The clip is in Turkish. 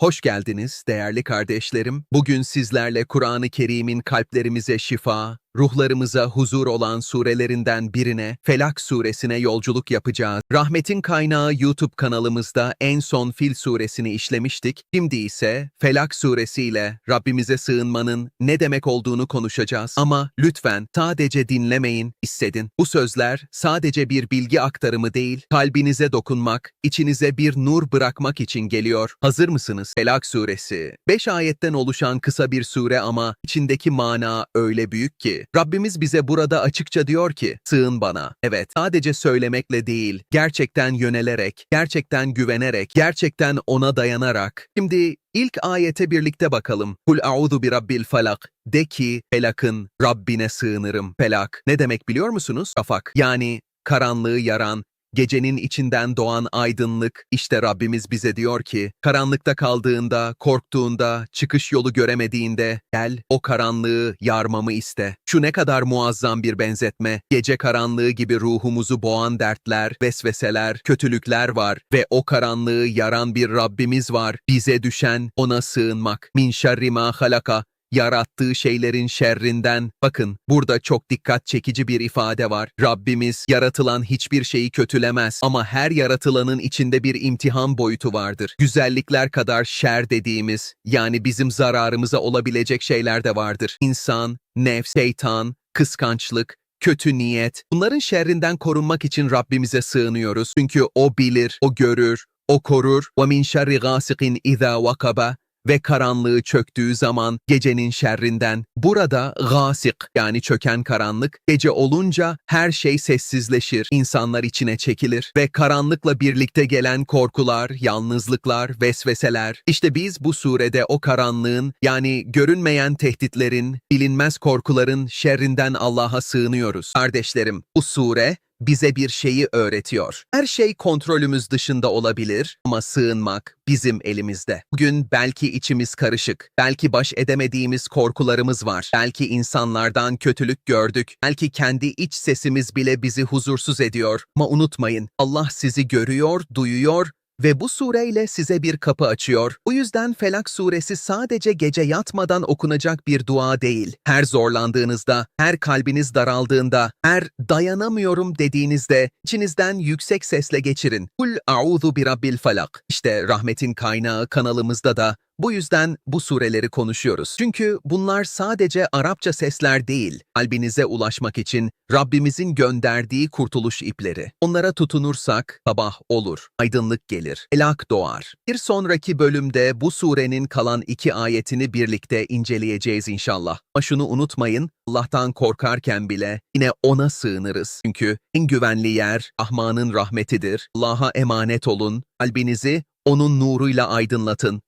Hoş geldiniz değerli kardeşlerim. Bugün sizlerle Kur'an-ı Kerim'in kalplerimize şifa, ruhlarımıza huzur olan surelerinden birine, Felak suresine yolculuk yapacağız. Rahmetin kaynağı YouTube kanalımızda en son Fil suresini işlemiştik. Şimdi ise Felak suresiyle Rabbimize sığınmanın ne demek olduğunu konuşacağız. Ama lütfen sadece dinlemeyin, hissedin. Bu sözler sadece bir bilgi aktarımı değil, kalbinize dokunmak, içinize bir nur bırakmak için geliyor. Hazır mısınız? Felak suresi. 5 ayetten oluşan kısa bir sure ama içindeki mana öyle büyük ki. Rabbimiz bize burada açıkça diyor ki, sığın bana. Evet, sadece söylemekle değil, gerçekten yönelerek, gerçekten güvenerek, gerçekten ona dayanarak. Şimdi ilk ayete birlikte bakalım. Kul a'udhu bi rabbil falak. De ki, felakın Rabbine sığınırım. Felak ne demek biliyor musunuz? Şafak. Yani karanlığı yaran, Gecenin içinden doğan aydınlık, işte Rabbimiz bize diyor ki, karanlıkta kaldığında, korktuğunda, çıkış yolu göremediğinde, gel o karanlığı yarmamı iste. Şu ne kadar muazzam bir benzetme, gece karanlığı gibi ruhumuzu boğan dertler, vesveseler, kötülükler var ve o karanlığı yaran bir Rabbimiz var. Bize düşen ona sığınmak. Min şerri ma halaka, yarattığı şeylerin şerrinden. Bakın burada çok dikkat çekici bir ifade var. Rabbimiz yaratılan hiçbir şeyi kötülemez ama her yaratılanın içinde bir imtihan boyutu vardır. Güzellikler kadar şer dediğimiz yani bizim zararımıza olabilecek şeyler de vardır. İnsan, nefs, şeytan, kıskançlık, kötü niyet. Bunların şerrinden korunmak için Rabbimize sığınıyoruz. Çünkü O bilir, O görür, O korur. وَمِنْ شَرِّ غَاسِقٍ اِذَا وَقَبَ ve karanlığı çöktüğü zaman gecenin şerrinden. Burada gasik yani çöken karanlık, gece olunca her şey sessizleşir, insanlar içine çekilir ve karanlıkla birlikte gelen korkular, yalnızlıklar, vesveseler. İşte biz bu surede o karanlığın yani görünmeyen tehditlerin, bilinmez korkuların şerrinden Allah'a sığınıyoruz. Kardeşlerim, bu sure bize bir şeyi öğretiyor. Her şey kontrolümüz dışında olabilir ama sığınmak bizim elimizde. Bugün belki içimiz karışık, belki baş edemediğimiz korkularımız var, belki insanlardan kötülük gördük, belki kendi iç sesimiz bile bizi huzursuz ediyor. Ama unutmayın, Allah sizi görüyor, duyuyor ve bu sureyle size bir kapı açıyor. Bu yüzden Felak suresi sadece gece yatmadan okunacak bir dua değil. Her zorlandığınızda, her kalbiniz daraldığında, her dayanamıyorum dediğinizde içinizden yüksek sesle geçirin. Kul a'udhu bi rabbil falak. İşte rahmetin kaynağı kanalımızda da bu yüzden bu sureleri konuşuyoruz. Çünkü bunlar sadece Arapça sesler değil, kalbinize ulaşmak için Rabbimizin gönderdiği kurtuluş ipleri. Onlara tutunursak sabah olur, aydınlık gelir, elak doğar. Bir sonraki bölümde bu surenin kalan iki ayetini birlikte inceleyeceğiz inşallah. Ama şunu unutmayın, Allah'tan korkarken bile yine O'na sığınırız. Çünkü en güvenli yer Rahman'ın rahmetidir. Allah'a emanet olun, kalbinizi onun nuruyla aydınlatın.